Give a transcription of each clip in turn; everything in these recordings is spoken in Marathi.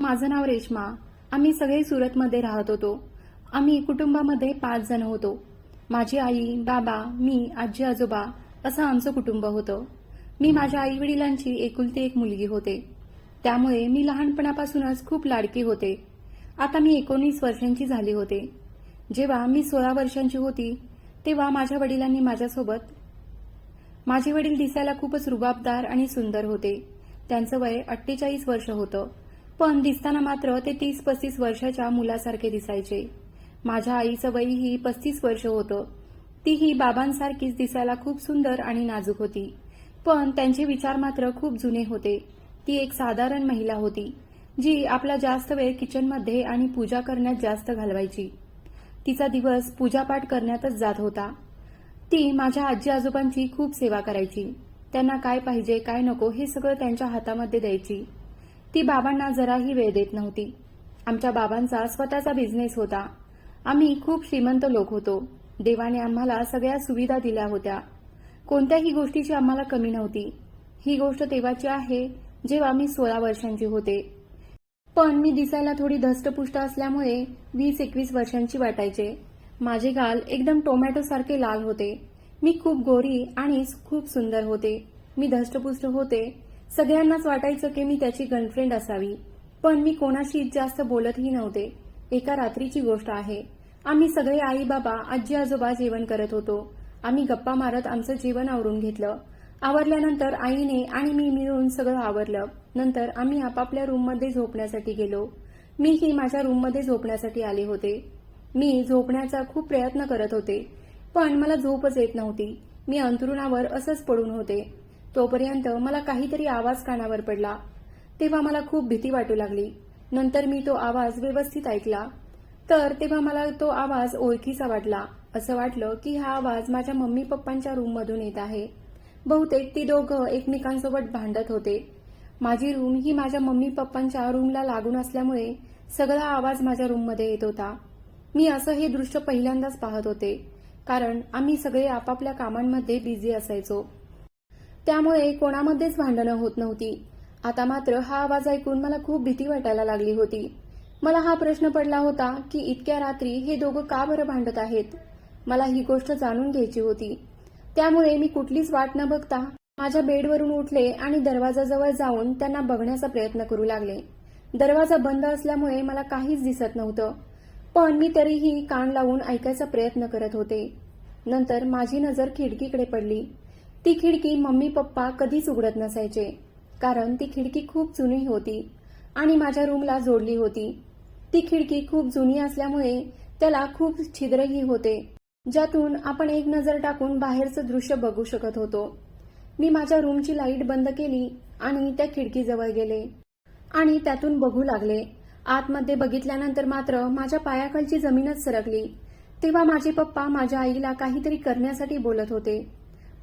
माझं नाव रेश्मा. आम्ही सगळे सुरतमध्ये राहत होतो. आम्ही कुटुंबामध्ये पाच जण होतो. माझी आई बाबा मी आजी आजोबा असं आमचं कुटुंब होतं. मी माझ्या आई वडिलांची एकुलती एक मुलगी होते. त्यामुळे मी लहानपणापासूनच खूप लाडकी होते. आता मी एकोणीस वर्षांची झाली होते. जेव्हा मी सोळा वर्षांची होती तेव्हा माझ्या वडिलांनी माझ्यासोबत माझे वडील दिसायला खूपच रुबाबदार आणि सुंदर होते. त्यांचं वय अठ्ठेचाळीस वर्ष होतं. पण दिसताना मात्र ते तीस पस्तीस वर्षाच्या मुलासारखे दिसायचे. माझ्या आईचं वयही पस्तीस वर्ष होतं. तीही बाबांसारखीच दिसायला खूप सुंदर आणि नाजूक होती. पण त्यांचे विचार मात्र खूप जुने होते. ती एक साधारण महिला होती जी आपला जास्त वेळ किचनमध्ये आणि पूजा करण्यात जास्त घालवायची. तिचा दिवस पूजापाठ करण्यातच जात होता. ती माझ्या आजी आजोबांची खूप सेवा करायची. त्यांना काय पाहिजे काय नको हे सगळं त्यांच्या हातामध्ये द्यायची. ती बाबांना जराही वेळ देत नव्हती. आमच्या बाबांचा स्वतःचा बिझनेस होता. आम्ही खूप श्रीमंत लोक होतो. देवाने आम्हाला सगळ्या सुविधा दिल्या होत्या. कोणत्याही गोष्टीची आम्हाला कमी नव्हती. ही गोष्ट तेव्हाची आहे जेव्हा मी सोळा वर्षांची होते. पण मी दिसायला थोडी धष्टपुष्ट असल्यामुळे वीस एकवीस वर्षांची वाटायचे. माझे गाल एकदम टोमॅटो सारखे लाल होते. मी खूप गोरी आणि खूप सुंदर होते. मी धष्टपुष्ट होते. सगळ्यांनाच वाटायचं की मी त्याची गर्लफ्रेंड असावी. पण मी कोणाशी जास्त बोलतही नव्हते. एका रात्रीची गोष्ट आहे. आम्ही सगळे आई बाबा आजी आजोबा जेवण करत होतो. आम्ही गप्पा मारत आमचं जेवण आवरून घेतलं. आवरल्यानंतर आईने आणि मी मिळून सगळं आवरलं. नंतर आम्ही आपापल्या रूममध्ये झोपण्यासाठी गेलो. मीही माझ्या रूममध्ये झोपण्यासाठी आले होते. मी झोपण्याचा खूप प्रयत्न करत होते. पण मला झोपच येत नव्हती. मी अंथरुणावर असंच पडून होते. तोपर्यंत मला काहीतरी आवाज कानावर पडला. तेव्हा मला खूप भीती वाटू लागली. नंतर मी तो आवाज व्यवस्थित ऐकला. तर तेव्हा मला तो आवाज ओळखीचा वाटला. असं वाटलं की हा आवाज माझ्या मम्मी पप्पांच्या रूममधून येत आहे. बहुतेक ती दोघं एकमेकांसोबत भांडत होते. माझी रूम ही माझ्या मम्मी पप्पांच्या रूमला लागून असल्यामुळे सगळा आवाज माझ्या रूममध्ये येत होता. मी असं हे दृश्य पहिल्यांदाच पाहत होते. कारण आम्ही सगळे आपापल्या कामांमध्ये बिझी असायचो. त्यामुळे कोणामध्येच भांडणं होत नव्हती. आता मात्र हा आवाज ऐकून मला खूप भीती वाटायला लागली होती. मला हा प्रश्न पडला होता की इतक्या रात्री हे दोघं का बरं भांडत आहेत? मला ही गोष्ट जाणून घ्यायची होती. त्यामुळे मी कुठलीच वाट न बघता माझ्या बेडवरून उठले आणि दरवाजाजवळ जाऊन त्यांना बघण्याचा प्रयत्न करू लागले. दरवाजा बंद असल्यामुळे मला काहीच दिसत नव्हतं. पण मी तरीही कान लावून ऐकायचा प्रयत्न करत होते. नंतर माझी नजर खिडकीकडे पडली. ती खिडकी मम्मी पप्पा कधीच उघडत नसायचे कारण ती खिडकी खूप जुनी होती आणि माझ्या रूमला जोडली होती. ती खिडकी खूप जुनी असल्यामुळे त्याला खूप छिद्रही होते ज्यातून आपण एक नजर टाकून बाहेरचं दृश्य बघू शकत होतो. मी माझ्या रूमची लाइट बंद केली आणि त्या खिडकीजवळ गेले आणि त्यातून बघू लागले. आतमध्ये बघितल्यानंतर मात्र माझ्या पायाखालची जमीनच सरकली. तेव्हा माझे पप्पा माझ्या आईला काहीतरी करण्यासाठी बोलत होते.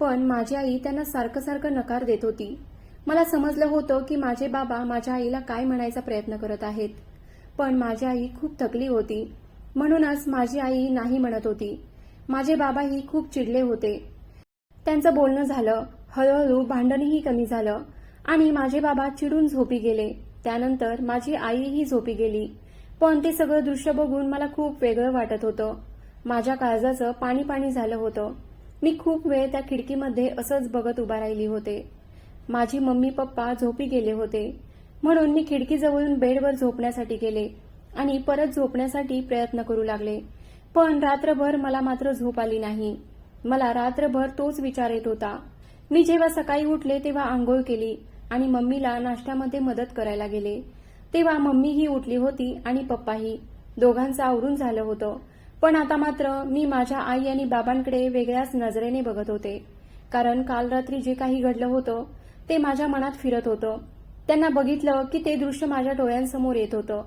पण माझी आई त्यांना सारखं सारखं नकार देत होती. मला समजलं होतं की माझे बाबा माझ्या आईला काय म्हणायचा प्रयत्न करत आहेत. पण माझी आई खूप थकली होती. म्हणूनच माझी आई नाही म्हणत होती. माझे बाबाही खूप चिडले होते. त्यांचं बोलणं झालं. हळूहळू भांडणही कमी झालं आणि माझे बाबा चिडून झोपी गेले. त्यानंतर माझी आईही झोपी गेली. पण ते सगळं दृश्य बघून मला खूप वेगळं वाटत होतं. माझ्या काळजाचं पाणी पाणी झालं होतं. मी खूप वेळ त्या खिडकीमध्ये असंच बघत उभा राहिली होते. माझी मम्मी पप्पा झोपी गेले होते. म्हणून मी खिडकीजवळून बेडवर झोपण्यासाठी गेले आणि परत झोपण्यासाठी प्रयत्न करू लागले. पण रात्रभर मला मात्र झोप आली नाही. मला रात्रभर तोच विचार येत होता. मी जेव्हा सकाळी उठले तेव्हा आंघोळ केली आणि मम्मीला नाश्त्यामध्ये मदत करायला गेले. तेव्हा मम्मीही उठली होती आणि पप्पाही. दोघांचं आवरून झालं होतं. पण आता मात्र मी माझ्या आई आणि बाबांकडे वेगळ्याच नजरेने बघत होते. कारण काल रात्री जे काही घडलं होतं ते माझ्या मनात फिरत होतं. त्यांना बघितलं की ते दृश्य माझ्या डोळ्यांसमोर येत होतं.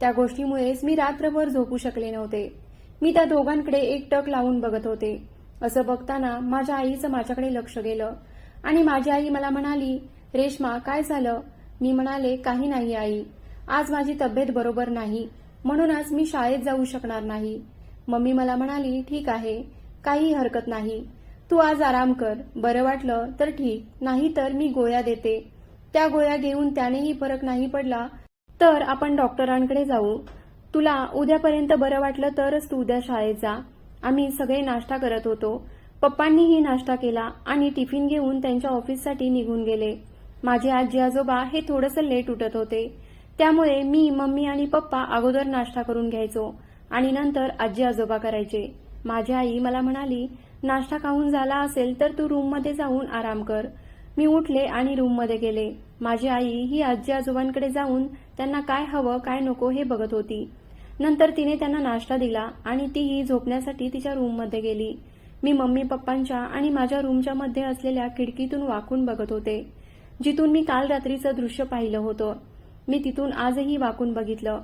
त्या गोष्टीमुळेच मी रात्रभर झोपू शकले नव्हते. मी त्या दोघांकडे एक टक लावून बघत होते. असं बघताना माझ्या आईचं माझ्याकडे लक्ष गेलं. आणि माझी आई मला म्हणाली रेश्मा काय झालं? मी म्हणाले काही नाही आई. आज माझी तब्येत बरोबर नाही. म्हणूनच मी शाळेत जाऊ शकणार नाही. मम्मी मला म्हणाली ठीक आहे काही हरकत नाही. तू आज आराम कर. बरं वाटलं तर ठीक नाही तर मी गोळ्या देते. त्या गोळ्या घेऊन त्यानेही फरक नाही पडला तर आपण डॉक्टरांकडे जाऊ. तुला उद्यापर्यंत बरं वाटलं तरच तू उद्या शाळेत जा. आम्ही सगळे नाश्ता करत होतो. पप्पांनीही नाश्ता केला आणि टिफिन घेऊन त्यांच्या ऑफिससाठी निघून गेले. माझे आजी आजोबा हे थोडंसं लेट उठत होते. त्यामुळे मी मम्मी आणि पप्पा अगोदर नाश्ता करून घ्यायचो. आणि नंतर आजी आजोबा करायचे. माझी आई मला म्हणाली नाश्ता खाऊन झाला असेल तर तू रूममध्ये जाऊन आराम कर. मी उठले आणि रूममध्ये गेले. माझी आई ही आजी आजोबांकडे जाऊन त्यांना काय हवं काय नको हे बघत होती. नंतर तिने त्यांना नाश्ता दिला आणि तीही झोपण्यासाठी तिच्या रूममध्ये गेली. मी मम्मी पप्पांच्या आणि माझ्या रूमच्या मध्ये असलेल्या खिडकीतून वाकून बघत होते. जिथून मी काल रात्रीचं दृश्य पाहिलं होतं. मी तिथून आजही वाकून बघितलं.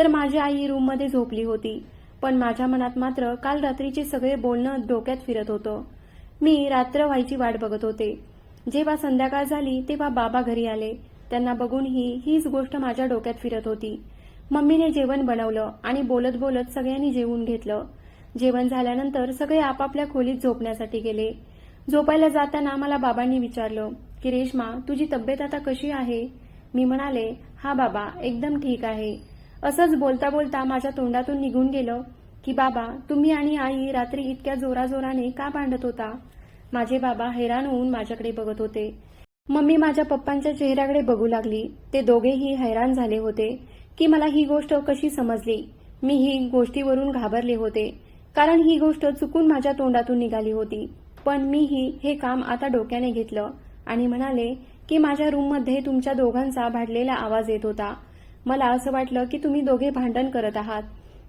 तर माझी आई रूममध्ये झोपली होती. पण माझ्या मनात मात्र काल रात्रीचे सगळे बोलणं डोक्यात फिरत होतं. मी रात्र व्हायची वाट बघत होते. जेव्हा संध्याकाळ झाली तेव्हा बाबा घरी आले. त्यांना बघूनही हीच गोष्ट माझ्या डोक्यात फिरत होती. मम्मीने जेवण बनवलं आणि बोलत बोलत सगळ्यांनी जेवून घेतलं. जेवण झाल्यानंतर सगळे आपापल्या खोलीत झोपण्यासाठी गेले. झोपायला जाताना मला बाबांनी विचारलं की रेश्मा तुझी तब्येत आता कशी आहे? मी म्हणाले हा बाबा एकदम ठीक आहे. असंच बोलता बोलता माझ्या तोंडातून निघून गेलं की बाबा तुम्ही आणि आई रात्री इतक्या जोराजोराने का भांडत होता? माझे बाबा हैराण होऊन माझ्याकडे बघत होते. मम्मी माझ्या पप्पांच्या चेहऱ्याकडे बघू लागली. ते दोघेही हैराण झाले होते की मला ही गोष्ट कशी समजली? मी ही गोष्टीवरून घाबरले होते. कारण ही गोष्ट चुकून माझ्या तोंडातून निघाली होती. पण मीही हे काम आता डोक्याने घेतलं आणि म्हणाले की माझ्या रूममध्ये तुमच्या दोघांचा भाडलेला आवाज येत होता. मला असं वाटलं की तुम्ही दोघे भांडण करत आहात.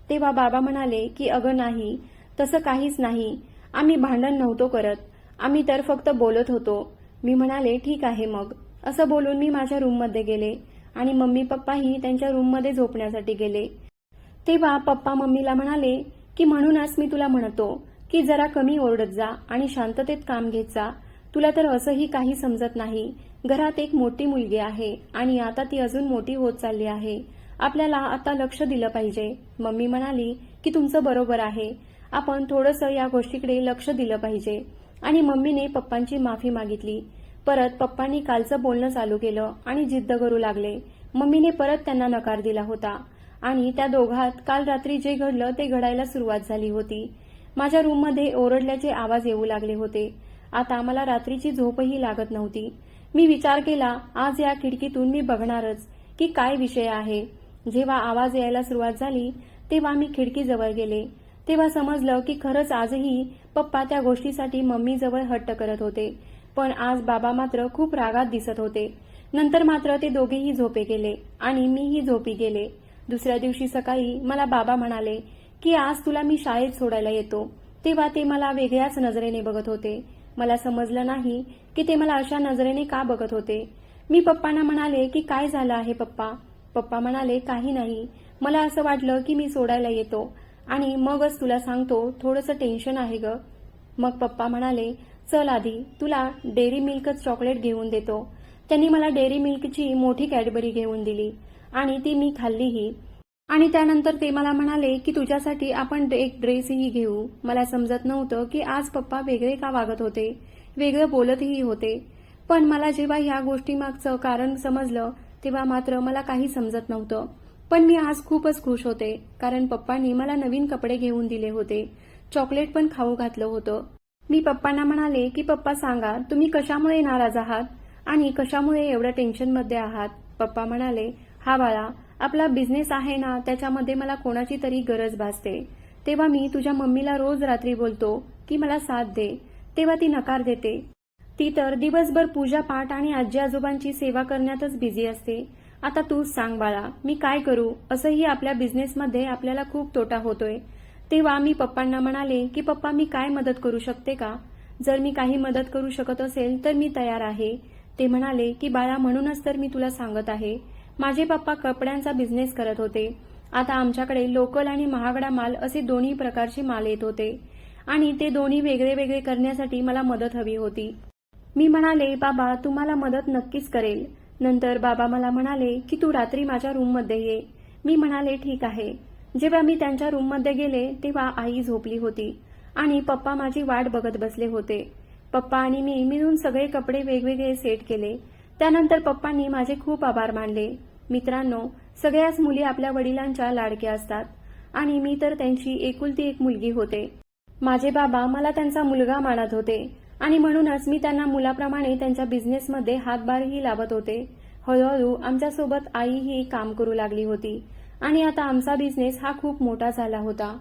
तेव्हा बाबा म्हणाले की अगं नाही तसं काहीच नाही. आम्ही भांडण नव्हतो करत. आम्ही तर फक्त बोलत होतो. मी म्हणाले ठीक आहे मग. असं बोलून मी माझ्या रूममध्ये गेले आणि मम्मी पप्पाही त्यांच्या रूममध्ये झोपण्यासाठी गेले. तेव्हा पप्पा मम्मीला म्हणाले की म्हणूनच मी तुला म्हणतो की जरा कमी ओरडत जा आणि शांततेत काम घेत जा. तुला तर असंही काही समजत नाही. घरात एक मोठी मुलगी आहे आणि आता ती अजून मोठी होत चालली आहे. आपल्याला आता लक्ष दिलं पाहिजे. मम्मी म्हणाली की तुमचं बरोबर आहे. आपण थोडंसं या गोष्टीकडे लक्ष दिलं पाहिजे. आणि मम्मीने पप्पांची माफी मागितली. परत पप्पांनी कालचं बोलणं चालू केलं आणि जिद्द करू लागले. मम्मीने परत त्यांना नकार दिला होता. आणि त्या दोघात काल रात्री जे घडलं ते घडायला सुरुवात झाली होती. माझ्या रूममध्ये ओरडल्याचे आवाज येऊ लागले होते. आता मला रात्रीची झोपही लागत नव्हती. मी विचार केला आज या खिडकीतून मी बघणारच की काय विषय आहे. जेव्हा आवाज यायला सुरुवात झाली तेव्हा मी खिडकीजवळ गेले. तेव्हा समजलं की खरंच आजही पप्पा त्या गोष्टीसाठी मम्मीजवळ हट्ट करत होते. पण आज बाबा मात्र खूप रागात दिसत होते. नंतर मात्र ते दोघेही झोपे गेले आणि मीही झोपी गेले. दुसऱ्या दिवशी सकाळी मला बाबा म्हणाले की आज तुला मी शाळेत सोडायला येतो. तेव्हा ते मला वेगळ्याच नजरेने बघत होते. मला समजलं नाही की ते मला अशा नजरेने का बघत होते. मी पप्पांना म्हणाले की काय झालं आहे पप्पा? पप्पा म्हणाले काही नाही. मला असं वाटलं की मी सोडायला येतो आणि मगच तुला सांगतो थोडंसं टेन्शन आहे ग. मग पप्पा म्हणाले चल आधी तुला डेअरी मिल्कच चॉकलेट घेऊन देतो. त्यांनी मला डेअरी मिल्कची मोठी कॅडबरी घेऊन दिली आणि ती मी खाल्लीही. आणि त्यानंतर ते मला म्हणाले की तुझ्यासाठी आपण एक ड्रेसही घेऊ. मला समजत नव्हतं की आज पप्पा वेगळे का वागत होते. वेगळं बोलतही होते. पण मला जेव्हा ह्या गोष्टीमागचं कारण समजलं तेव्हा मात्र मला काही समजत नव्हतं. पण मी आज खूपच खुश होते कारण पप्पांनी मला नवीन कपडे घेऊन दिले होते. चॉकलेट पण खाऊ घातलं होतं. मी पप्पांना म्हणाले की पप्पा सांगा तुम्ही कशामुळे नाराज आहात? आणि कशामुळे एवढ्या टेन्शनमध्ये आहात? पप्पा म्हणाले हा बाळा आपला बिझनेस आहे ना त्याच्यामध्ये मला कोणाची तरी गरज भासते. तेव्हा मी तुझ्या मम्मीला रोज रात्री बोलतो की मला साथ दे. तेव्हा ती नकार देते. ती तर दिवसभर पूजा पाठ आणि आजी आजोबांची सेवा करण्यातच बिझी असते. आता तूच सांग बाळा मी काय करू? असंही आपल्या बिझनेसमध्ये आपल्याला खूप तोटा होतोय. तेव्हा मी पप्पांना म्हणाले की पप्पा मी काय मदत करू शकते का? जर मी काही मदत करू शकत असेल तर मी तयार आहे. ते म्हणाले की बाळा म्हणूनच तर मी तुला सांगत आहे. माझे पप्पा कपड्यांचा बिझनेस करत होते. आता आमच्याकडे लोकल आणि महागडा माल असे दोन्ही प्रकारचे माल येत होते. आणि ते दोन्ही वेगळे वेगळे करण्यासाठी मला मदत हवी होती. मी म्हणाले बाबा तुम्हाला मदत नक्कीच करेल. नंतर बाबा मला म्हणाले की तू रात्री माझ्या रूममध्ये ये. मी म्हणाले ठीक आहे. जेव्हा मी त्यांच्या रूममध्ये गेले तेव्हा आई झोपली होती आणि पप्पा माझी वाट बघत बसले होते. पप्पा आणि मी मिळून सगळे कपडे वेगवेगळे सेट केले. त्यानंतर पप्पांनी माझे खूप आभार मानले. मित्रांनो सगळ्याच मुली आपल्या वडिलांच्या लाडक्या असतात आणि मी तर त्यांची एकुलती एक मुलगी होते. माझे बाबा मला त्यांचा मुलगा मानत होते आणि म्हणूनच मी त्यांना मुलाप्रमाणे त्यांच्या बिझनेसमध्ये हातभारही लावत होते. हळूहळू आमच्यासोबत आईही काम करू लागली होती आणि आता आमचा बिझनेस हा खूप मोठा झाला होता.